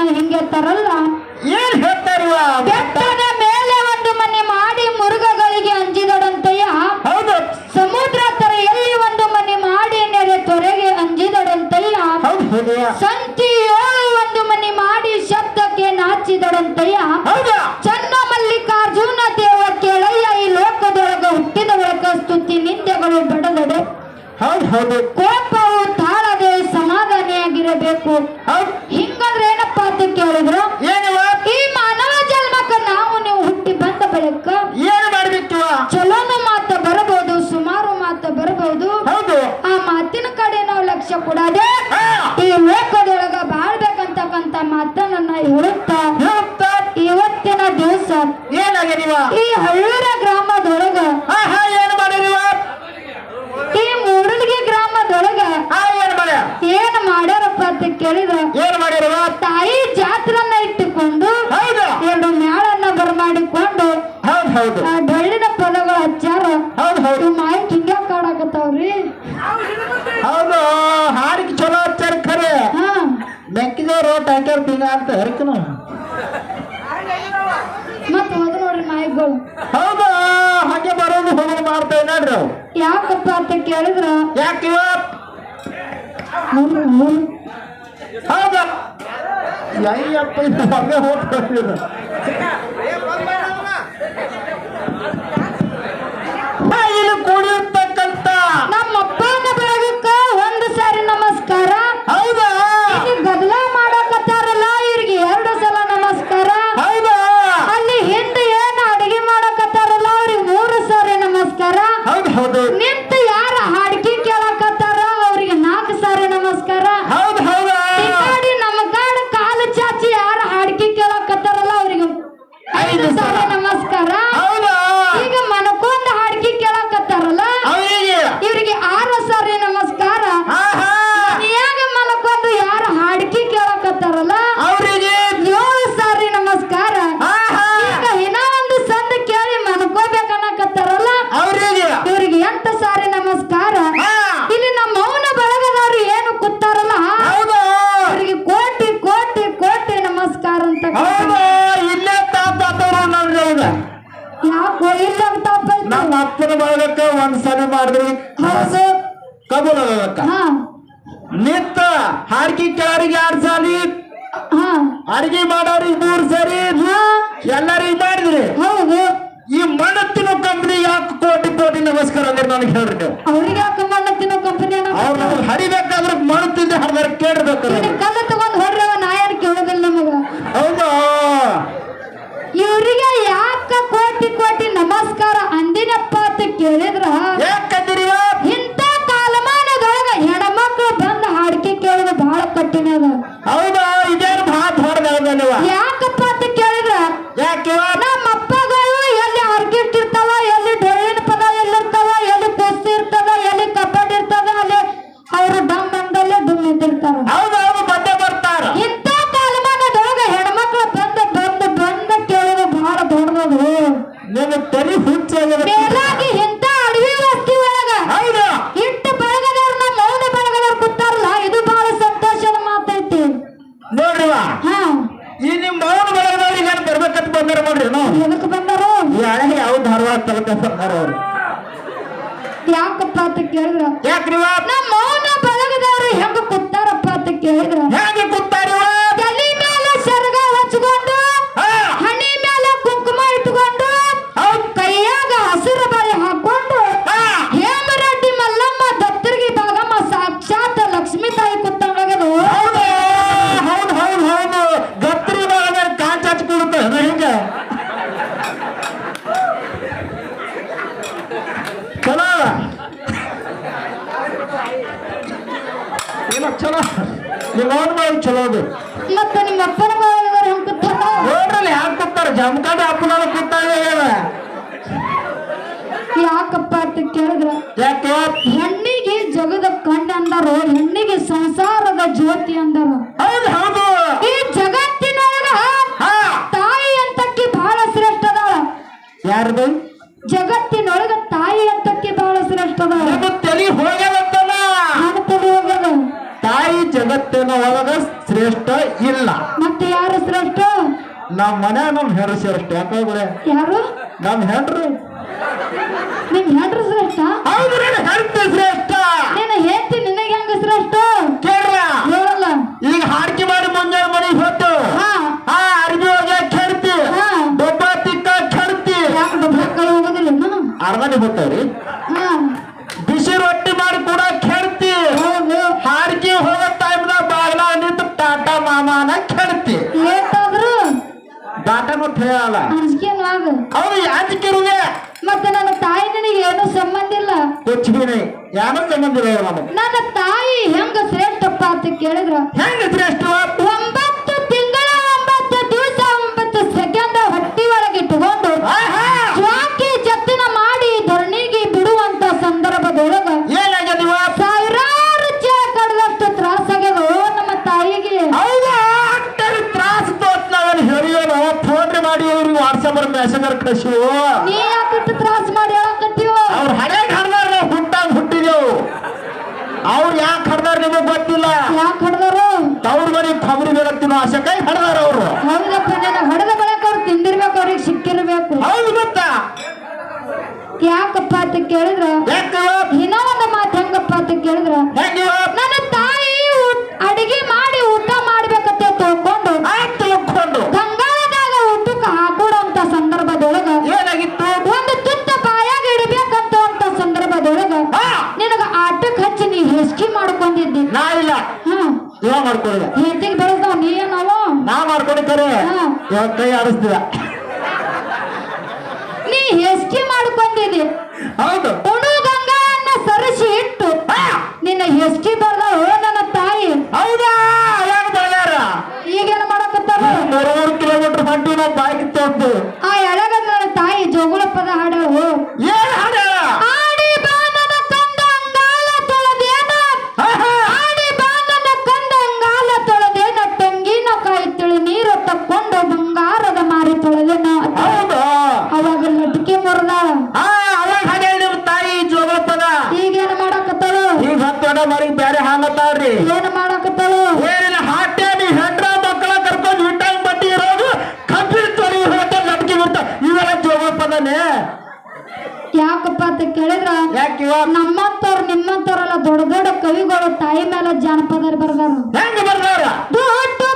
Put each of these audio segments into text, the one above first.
ಮಾತನ್ನ ಹಿಂಗೆತ್ತಾರಲ್ಲ ಏನ್ ಹೇಳ್ತಾರ ಬೆಟ್ಟದ ಮೇಲೆ ಒಂದು ಮನೆ ಮಾಡಿ ಮುರುಘಗಳಿಗೆ ಅಂಜಿದಡಂತೆಯ ಹೌದು. ಸಮುದ್ರ ತರ ಎಲ್ಲಿ ಒಂದು ಮನೆ ಮಾಡಿ ನೆರೆ ತೊರೆಗೆ ಅಂಜಿದಡಂತೆಯ ಹೌದು ಹೌದು ಸಂತಿಯೋಳು ಒಂದು ಮನೆ ಮಾಡಿ ಶಬ್ದಕ್ಕೆ ನಾಚಿದಡಂತಯ್ಯ ಹೌದು? ಚನ್ನ ಮಲ್ಲಿಕಾರ್ಜುನ ದೇವ ಕೇಳಯ್ಯ ಈ ಲೋಕದೊಳಗ ಹುಟ್ಟಿದ ಒಳಗ ಸ್ತುತಿ ನಿಂದೆಗಳು ಬಡದಡೆ. ಹೌದು ಹೌದು. ಕೋಪವು ಏನ್ ಮಾಡ್ಬೇಕಿವ ಚಲೋನು ಮಾತ ಬರಬಹುದು ಸುಮಾರು ಮಾತ ಬರಬಹುದು. ಹೌದು. ಆ ಮಾತಿನ ಕಡೆ ನಾವು ಲಕ್ಷ್ಯ ಕೊಡದೆ ಈ ಲೋಕದೊಳಗ ಬಾಳ್ಬೇಕಂತಕ್ಕಂತ ಮಾತನ್ನ ಹೇಳುತ್ತಾ ಇವತ್ತಿನ ದಿವಸ ಏನಾಗ ಈ ಹಳ್ಳೂರ ಹರಿಕನು ಹೋದ ನೋಡ್ರಿ ಮಾಯಿಗಳು ಹೌದಾ? ಹಾಗೆ ಬರೋದು ಹೋಗೋದು ಮಾಡ್ತೇವೆ ನೋಡ್ರಿ ಯಾಕಪ್ಪ ಅಂತ ಕೇಳಿದ್ರ? ಯಾಕೆ ಹೌದಾ? ಅಯ್ಯಪ್ಪ ಇದು ಎಂತ ಸಾರಿ ನಮಸ್ಕಾರ. ಇಲ್ಲಿ ನಮ್ಮ ಮೌನ ಬಳಗದವ್ರು ಏನು ಕೂತಾರಲ್ಲ? ಹೌದಾ. ಅವ್ರಿಗೆ ಕೋಟಿ ಕೋಟಿ ಕೋಟಿ ನಮಸ್ಕಾರ ಅಂತ ಯಾಕೋ ಇಲ್ಲ ನಮ್ಮ ಅಪ್ಪನ ಬಳಗಕ್ಕೆ ಒಂದ್ ಸಲ ಮಾಡಿದ್ರಿ ಹೌದು. ಕಬೂಲ್ ಆಗಕ್ಕ ಹಾ. ನಿತ್ತ ಹಾಡ್ಕಿ ಕೆಳರಿಗೆ ಎರಡ್ ಸಾರಿ. ಹಾ. ಅಡಿಗೆ ಮಾಡೋರಿಗೆ ಮೂರ್ ಸರಿ. ಹಾ. ಎಲ್ಲರಿಗೂ ಮಾಡಿದ್ರಿ. ಹೌದು. ಈ ಮಣ್ಣು ತಿನ್ನೋ ಕಂಪ್ನಿ ಯಾಕೆ ಕೋಟಿ ಕೋಟಿ ನಮಸ್ಕಾರ ಅಂದ್ರೆ ನನಗೆ ಹೇಳ್ರಿ ನೀವು. ಅವ್ರಿಗೆ ಯಾಕೆ ಮಣ್ಣ ತಿನ್ನೋ ಕಂಪನಿ ಅವ್ರು ನಮ್ಗೆ ಹರಿಬೇಕಾದ್ರೆ ಮಣ್ಣು ತಿಂದು ಹರಿದಾರ ಕೇಳ್ಬೇಕು ಕಲ್ಲ ತಗೊಂಡ್ ಹೊಡ್ರಿ ನಾ ಯಾರು ಕೇಳೋದಿಲ್ಲ ನಮಗ. ಹೌದಾ? ಇವ್ರಿಗೆ ಯಾಕ ಕೋಟಿ ಇದ್ದಿರ್ತಾರ ಹೌದು ಹೌದು ಬಂದೇ ಬರ್ತಾರ. ಇಂಥ ಕಾಲಮಾನದೊಳಗ ಹೆಣ್ಮಕ್ಳು ಬಂದ ಬಂದ ಬಂದ ಕೇಳೋದು ಬಹಳ ದೊಡ್ಡದು ನಿನ್ನ ತಲೆ ಹುಚ್ಚಾಗಿದೆ. ಮೇಲಾಗಿ ಇಂಥ ಅಡವಿ ವಸ್ತಿ ಒಳಗ ಹೌದು. ಇಟ್ಟು ಬಳಗದವ್ರು ನಮ್ಮ ಮೌನ ಬಳಗದವ್ರು ಕೂತಾರಲ್ಲ ಇದು ಬಹಳ ಸಂತೋಷದ ಮಾತೈತಿ. ನೋಡ್ರಿವ ಹಾ. ಈ ನಿಮ್ಮ ಮೌನ ಬಳಗದವ್ರಿಗೆ ಏನು ಬರ್ಬೇಕಂತ ಬಂದಾರ ನೋಡ್ರಿ ನಾವು? ಎದಕ್ ಬಂದರು? ಹಳೆ ಯಾವ ಧಾರವಾಡ ತಲಕ ಬಂದಾರ ಅವ್ರು? ಯಾಕಪ್ಪ ಅಂತ ಕೇಳಿದ್ರ? ಯಾಕ್ರಿವ ನಮ್ಮ ಮೌನ ಬಳಗದವ್ರು ಹೆಂಗ ಕೂತಾರಪ್ಪ ಅಂತ ಮತ್ತೆ ನಿಮ್ಮ ಅಪ್ಪನ ನೋಡ್ರಲ್ಲಿ ಯಾಕೆ ಕೂತಾರ ಜಮಖಂಡ ಅಪ್ಪನ ಕೂತಾಗ ಹೇಳ. ಯಾಕಪ್ಪ ಅಂತ ಕೇಳಿದ್ರ ಯಾಕೆ? ಹೆಣ್ಣಿಗೆ ಜಗದ ಕಂಡ ಅಂದರು ಹೆಣ್ಣಿಗೆ ಸಂಸಾರದ ಜ್ಯೋತಿ ಅಂದರು. ಹೌದು ಹೌದು. ಈ ಜಗತ್ತಿನೊಳಗ ತಾಯಿ ಅಂತಕ್ಕೆ ಬಹಳ ಶ್ರೇಷ್ಠ ಅದಾಳ. ಯಾರ್ದು? ಜಗತ್ತಿನೊಳಗ ತಾಯಿ ಅಂತಕ್ಕಿ ಬಹಳ ಶ್ರೇಷ್ಠ ಅದಾಳ. ತಲೆ ಹೋಗ್ಯದಂತಲ್ಲ ನಮ್ಮ ಮನೆ ನಮ್ ಹೆರು ಶ್ರೇಷ್ಠ ಯಾಕಾಗ್ರೆ ಯಾರು? ನಮ್ ಹೆಂಡ್ರು. ನಿಮ್ ಹೆಂಡ್ರು ಶ್ರೇಷ್ಠ? ಹೌದ್ರಿ ಹೆಂಡ್ತಿ ಶ್ರೇಷ್ಠ. ನಿನ್ನ ಹೆಂಡತಿ ನಿನಗೆ ಹೆಂಗ ಶ್ರೇಷ್ಠ? ಕೇಳ್ರ. ಹೇಳಲ್ಲ ಈಗ ಹಾಡಿಕೆ ಮಾಡಿ ಮುಂಜಾನೆ ಮನೆಗೆ ಹೊತ್ತು ಹಾ. ಆ ಅರ್ಬಿ ಹೋಗಿ ಕೆಡ್ತಿ. ಹಾ. ಡೊಬ್ಬ ತಿಕ್ಕ ಕೆಡ್ತಿ. ಯಾಕೆ ಡಬ್ಬ ಹೋಗೋದಿಲ್ಲ ನಾನು ಅರ್ಧನೆ ಬರ್ತಾವ್ರಿ ಹೇಳಲ್ಲ ಅವ್ರು ಮತ್ತೆ ನನ್ನ ತಾಯಿ ನಿನಗೆ ಏನೂ ಸಂಬಂಧ ಇಲ್ಲ. ಕೊಚ್ಚಿಬಿನಿ ಯಾರೋ ಸಂಬಂಧ ಇರೋರು ನಮಗೆ. ನನ್ನ ತಾಯಿ ಹೆಂಗ ಶ್ರೇಷ್ಠಪ್ಪ ಅಂತ ಕೇಳಿದ್ರ? ಹೆಂಗ ಶ್ರೇಷ್ಠ? ಹೇಳಕತ್ತೀವ ಅವ್ರ ಹಳೆ ಹಡ್ದಾರ ನಾವು ಹುಟ್ಟಾಗ ಹುಟ್ಟಿದೆವು. ಅವ್ರು ಯಾಕೆ ಹಡ್ದಾರ ನಿಮಗೆ ಗೊತ್ತಿಲ್ಲ? ಯಾಕೆ ಹೊಡೆದರು ಅವ್ರ ಮನೆ ಖಬರಿ ಬೇಕತ್ತಿನ ಆಸೆಕಾಯಿ ಹಡ್ದಾರ ಅವರು. ಹೊಡೆದ ಬಳಕ ಅವ್ರು ತಿಂದಿರ್ಬೇಕು ಅವ್ರಿಗೆ ಸಿಕ್ಕಿರ್ಬೇಕು. ಹೌದು ಗೊತ್ತಾ? ಯಾಕಪ್ಪ ಅಂತ ಕೇಳಿದ್ರ? ಹಾ. ನಿನಗ ಆಟಕ್ಕೆ ಹಚ್ಚಿ ನೀ ಹೆಸ್ಕಿ ಮಾಡ್ಕೊಂಡಿದ್ದಿ. ನಾ ಇಲ್ಲ. ಇವ ಮಾಡ್ಕೊಳ್ಳಿಲ್ಲ ಹೆಂಡತಿಗೆ ಬೆಳೆಸ್ದವ ನೀ ನಾವು ನಾ ಮಾಡ್ಕೊಂಡಿದ್ದಾರೆ. ಕೈ ಆಡಿಸ್ತೀರ ನೀ ಹೆಸ್ಕಿ ಮಾಡ್ಕೊಂಡಿದ್ದಿ. ಹೌದು. ಉಣು ಗಂಗಾಳನ್ನ ಸರಿಸಿ ಇಟ್ಟು ನಿನ್ನ ಹೆಸ್ಕಿ ಬರ್ದೋ ನನ್ನ ತಾಯಿ. ಹೌದಾ? ಈಗೇನು ಮಾಡಕತ್ತಾರ? ಮೂರು ಕಿಲೋಮೀಟರ್ ಹೊಂಟಿ ನಾವು ಬಾಯ್ಕಿತ್ತು ಆ ಏನು ಮಾಡಕತ್ತಳು? ಏನಿಲ್ಲ ಹಾಟೆ ನೀ ಹೆಂಡ್ರ ಮಕ್ಕಳ ಕರ್ಕೊಂಡು ಇಟ್ಟಂಗ್ ಬಟ್ಟಿ ಇರೋದು ಕಂಪ್ನಿ ತೊಳಿ ಹೋಟ ಲಟ್ಕಿ ಬಿಡ್ತ ಇವೆಲ್ಲ ಜೋಗಪ್ಪದನೆ. ಯಾಕಪ್ಪ ಅಂತ ಕೇಳಿದ್ರ? ನಮ್ಮಂತವ್ರ ನಿಮ್ಮಂತವ್ರೆಲ್ಲ ದೊಡ್ಡ ದೊಡ್ಡ ಕವಿಗಳು ತಾಯಿ ಮೇಲೆ ಜಾನಪದ ಬರ್ದಾರ. ಹೆಂಗ ಬರ್ದಾರ? ದುಡ್ಡು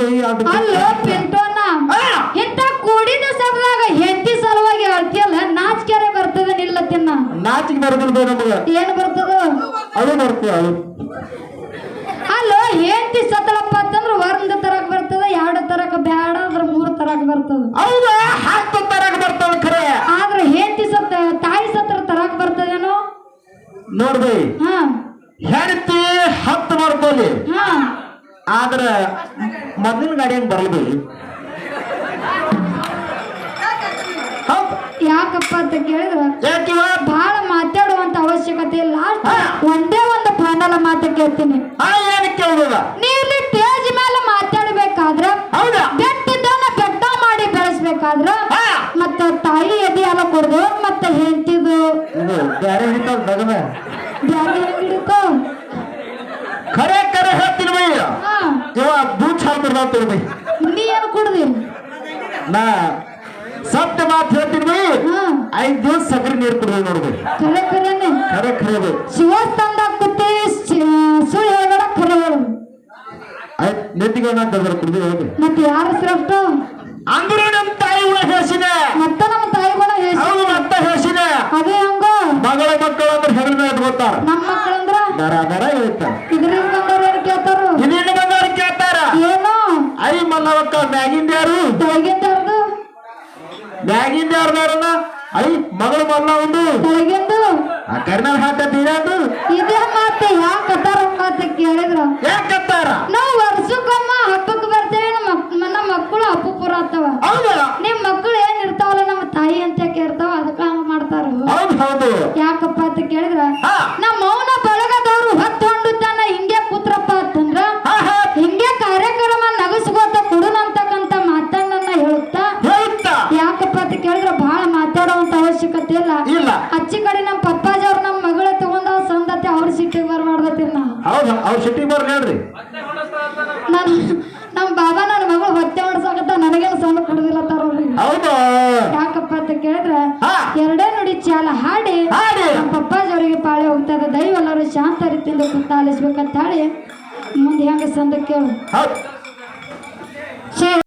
ಅಲ್ಲೋ ಪಿಂಟೋನ ಇಂತ ಕೂಡಿದ ಸಭದಾಗ ಹೆಂಡತಿ ಸಲುವಾಗಿ ಅಳ್ತಿಯಲ್ಲ ನಾಚಿಕೆರೆ ಬರ್ತದ ನಿಲ್ಲ ತಿನ್ನ ನಾಚಿಗೆ ಬರೋದಿಲ್ಲ ನಮಗ? ಏನ್ ಬರ್ತದ? ಅದು ಬರ್ತದೆ ಅದು ಅಲ್ಲೋ ಹೆಂಡತಿ ಸತ್ತಳಪ್ಪ ಅಂತಂದ್ರ ಒಂದ್ ತರಕ್ ಬರ್ತದ ಎರಡು ತರಕ ಬ್ಯಾಡ ಅಂದ್ರ ಮೂರ್ ತರಕ್ ಬರ್ತದ. ಹೌದಾ? ಹತ್ತು ತರಕ ಬರ್ತದ ಖರೆ. ಆದ್ರ ಹೆಂಡತಿ ಸತ್ತ ತಾಯಿ ಸತ್ರ ತರಕ್ ಬರ್ತದೇನೋ? ನೋಡ್ಬಿ ಹಾ. ಹೆಂಡತಿ ಹತ್ತು ಮಾಡ್ಕೊಳ್ಳಿ ಹಾ. ಆದ್ರ ಮೊದಲಿನ ಗಾಡಿ ಹಂಗ್ ಬರಲ್ಬಿ ಹೌದ್. ಯಾಕಪ್ಪ ಅಂತ ಕೇಳಿದ್ರ ಯಾಕಿವ ಬಹಳ ಮಾತಾಡುವಂತ ಅವಶ್ಯಕತೆ ಇಲ್ಲ. ಒಂದೇ ಒಂದು ಫೈನಲ್ ಮಾತು ಕೇಳ್ತೀನಿ. ಏನ್ ಕೇಳುದ ಇರ್ತದೆ ನೋಡ್ರಿ ಖರೆ ಖರೇನೆ ಖರೆ ಖರೆ ಶಿವಸ್ಥಾನದ ಕೂತೆ ಸುಳ್ಳು ಮತ್ತೆ ಯಾರ ಶ್ರೇಷ್ಠ ಅಂದ್ರೆ ನಮ್ಮ ತಾಯಿ ಕೂಡ ಮತ್ತೆ ನಮ್ಮ ತಾಯಿ ಕೂಡ ಮತ್ತೆ ಅದೇ ಹಂಗ ಮಗಳ ಮಕ್ಕಳು ಅಂದ್ರೆ ಹೆಗಲ ಮೇಲೆ ನಮ್ಮ ಮಕ್ಕಳು ಅಂದ್ರ? ದರ ದರ ಹೇಳ್ತಾರ. ಇದರಿಂದ ಬಂದವ್ರು ಕೇಳ್ತಾರ? ಕೇಳ್ತಾರ. ಏನು? ಐ ಮಲ್ಲವಕ್ಕ ಮ್ಯಾಗಿಂದ ಯಾರು? ಮ್ಯಾಗಿಂದ ಐ ಮಗಳು ಮಲ್ಲ ಒಂದು ತೆಳಗಿಂದು ಹೌದು ಅವ್ರ ಹೇಳ್ರಿ. ನಾನು ನಮ್ಮ ಬಾಬಾ ನನ್ನ ಮಗಳು ಹೊಟ್ಟೆ ಹೊಡ್ಸಕತ್ತ ನನಗೇನು ಸಣ್ಣ ಕೊಡುದಿಲ್ಲ ಹೌದು? ಯಾಕಪ್ಪ ಅಂತ ಕೇಳಿದ್ರೆ ಎರಡೇ ನುಡಿ ಚಾಲ ಹಾಡಿ ಹಾಡಿ. ನಮ್ಮ ಪಪ್ಪಾಜಿ ಅವರಿಗೆ ಪಾಳೆ ಹೋಗ್ತದ. ದೈವ ಎಲ್ಲರೂ ಶಾಂತ ರೀತಿಯಿಂದ ಕುಂತ ಆಲಿಸ್ಬೇಕಂತ ಹೇಳಿ ಮುಂದೆ ಹೆಂಗ ಸಂದ ಕೇಳು. ಹೌದು.